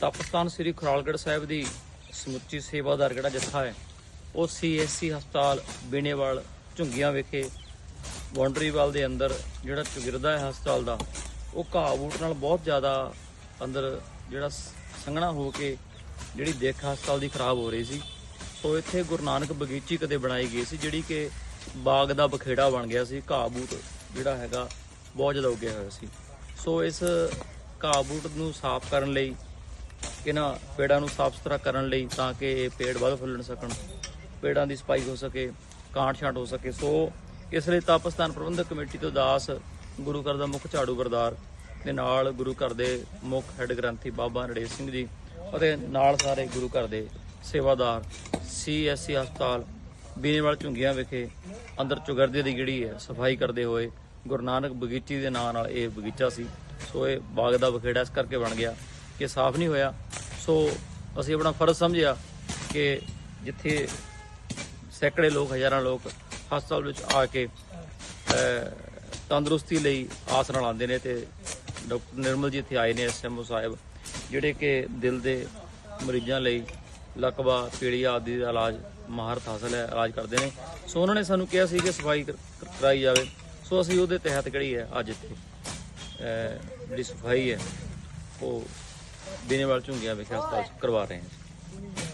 ਤਪਸਤਾਨ ਸ੍ਰੀ ਖੁਰਾਲਗੜ੍ਹ ਸਾਹਿਬ ਦੀ ਸਮੁੱਚੀ ਸੇਵਾਦਾਰ ਜਿਹੜਾ ਜਥਾ ਹੈ, ਉਹ ਸੀਐਸਸੀ ਹਸਪਤਾਲ ਬੀਨੇਵਾਲ ਝੁੰਗੀਆਂ ਵਿਖੇ ਬਾਉਂਡਰੀਵਾਲ ਦੇ ਅੰਦਰ ਜਿਹੜਾ ਚੁਗਿਰਦਾ ਹੈ ਹਸਪਤਾਲ ਦਾ, ਉਹ ਘਾਹ ਬੂਟ ਨਾਲ ਬਹੁਤ ਜ਼ਿਆਦਾ ਅੰਦਰ ਜਿਹੜਾ ਸੰਘਣਾ ਹੋ ਕੇ ਜਿਹੜੀ ਦੇਖ ਹਸਪਤਾਲ ਦੀ ਖਰਾਬ ਹੋ ਰਹੀ ਸੀ। ਸੋ ਇੱਥੇ ਗੁਰੂ ਨਾਨਕ ਬਗੀਚੀ ਕਦੇ ਬਣਾਈ ਗਈ ਸੀ, ਜਿਹੜੀ ਕਿ ਬਾਗ ਦਾ ਬਖੇੜਾ ਬਣ ਗਿਆ ਸੀ, ਘਾਹ ਬੂਟ ਜਿਹੜਾ ਹੈਗਾ ਬਹੁਤ ਜ਼ਿਆਦਾ ਉੱਗਿਆ ਹੋਇਆ ਸੀ। ਸੋ ਇਸ ਘਾਹ ਬੂਟ ਨੂੰ ਸਾਫ਼ ਕਰਨ ਲਈ ਇਹਨਾਂ ਪੇੜਾਂ ਨੂੰ ਸਾਫ਼ ਸੁਥਰਾ ਕਰਨ ਲਈ ਤਾਂ ਕਿ ਇਹ ਪੇੜ ਵੱਧ ਫੁੱਲਣ ਸਕਣ, ਪੇੜਾਂ ਦੀ ਸਫ਼ਾਈ ਹੋ ਸਕੇ, ਕਾਂਟ ਛਾਂਟ ਹੋ ਸਕੇ। ਸੋ ਇਸ ਲਈ ਤਪਸਤਾਨ ਪ੍ਰਬੰਧਕ ਕਮੇਟੀ ਤੋਂ ਦਾਸ ਗੁਰੂ ਘਰ ਦਾ ਮੁੱਖ ਝਾੜੂ ਬਰਦਾਰ ਦੇ ਨਾਲ ਗੁਰੂ ਘਰ ਦੇ ਮੁੱਖ ਹੈੱਡ ਗ੍ਰੰਥੀ ਬਾਬਾ ਨੜੇਸ਼ ਸਿੰਘ ਜੀ ਅਤੇ ਨਾਲ ਸਾਰੇ ਗੁਰੂ ਘਰ ਦੇ ਸੇਵਾਦਾਰ, ਸੀਐਸਸੀ ਹਸਪਤਾਲ, ਬੀਨੇਵਾਲ ਝੁੰਗੀਆਂ ਵਿਖੇ ਅੰਦਰ ਚੁਗਰਦੇ ਦੀ ਜਿਹੜੀ ਹੈ ਸਫ਼ਾਈ ਕਰਦੇ ਹੋਏ ਗੁਰੂ ਨਾਨਕ ਬਗੀਚੀ ਦੇ ਨਾਂ ਨਾਲ ਇਹ ਬਗੀਚਾ ਸੀ। ਸੋ ਇਹ ਬਾਗ ਦਾ ਬਖੇੜਾ ਇਸ ਕਰਕੇ ਬਣ ਗਿਆ ਕਿ ਸਾਫ਼ ਨਹੀਂ ਹੋਇਆ ਸੋ ਅਸੀਂ ਆਪਣਾ ਫਰਜ਼ ਸਮਝਿਆ ਕਿ ਜਿੱਥੇ ਸੈਂਕੜੇ ਲੋਕ, ਹਜ਼ਾਰਾਂ ਲੋਕ ਹਸਪਤਾਲ ਵਿੱਚ ਆ ਕੇ ਤੰਦਰੁਸਤੀ ਲਈ ਆਸ ਨਾਲ ਆਉਂਦੇ ਨੇ ਤੇ ਡਾਕਟਰ ਨਿਰਮਲ ਜੀ ਇੱਥੇ ਆਏ ਨੇ ਐਸਐਮਓ ਸਾਹਿਬ, ਜਿਹੜੇ ਕਿ ਦਿਲ ਦੇ ਮਰੀਜ਼ਾਂ ਲਈ ਲਕਵਾ ਪੀੜੀ ਆਦਿ ਦਾ ਇਲਾਜ ਮਹਾਰਤ ਹਾਸਲ ਹੈ, ਇਲਾਜ ਕਰਦੇ ਨੇ। ਸੋ ਉਹਨਾਂ ਨੇ ਸਾਨੂੰ ਕਿਹਾ ਸੀ ਕਿ ਸਫ਼ਾਈ ਕਰ- ਕਰਾਈ ਜਾਵੇ। ਸੋ ਅਸੀਂ ਉਹਦੇ ਤਹਿਤ ਕਿਹੜੀ ਹੈ, ਅੱਜ ਇੱਥੇ ਜਿਹੜੀ ਸਫ਼ਾਈ ਹੈ, ਉਹ ਬੀਨੇਵਾਲ ਝੁੰਗੀਆਂ ਵਿਖੇ ਹਸਪਤਾਲ 'ਚ ਕਰਵਾ ਰਹੇ ਹਾਂ।